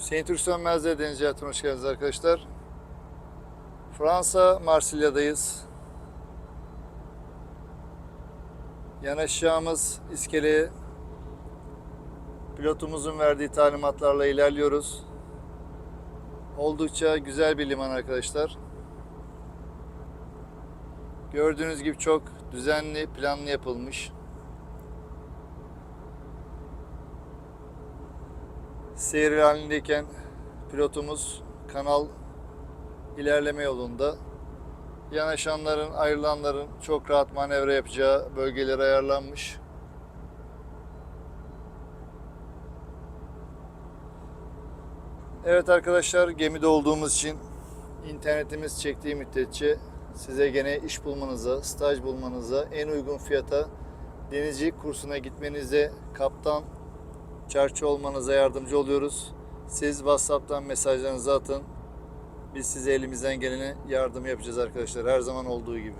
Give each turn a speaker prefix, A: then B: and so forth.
A: Hüseyin Türk Sönmez'de Deniz Hayatı'na hoş geldiniz arkadaşlar. Fransa, Marsilya'dayız. Yanaşacağımız iskeleye pilotumuzun verdiği talimatlarla ilerliyoruz. Oldukça güzel bir liman arkadaşlar. Gördüğünüz gibi çok düzenli, planlı yapılmış. Seyir halindeyken pilotumuz kanal ilerleme yolunda. Yanaşanların, ayrılanların çok rahat manevra yapacağı bölgeler ayarlanmış. Evet arkadaşlar gemide olduğumuz için internetimiz çektiği müddetçe size gene iş bulmanıza, staj bulmanıza, en uygun fiyata denizcilik kursuna gitmenize, kaptan, çarçı olmanıza yardımcı oluyoruz. Siz WhatsApp'tan mesajlarınızı atın. Biz size elimizden geleni yardım yapacağız arkadaşlar. Her zaman olduğu gibi.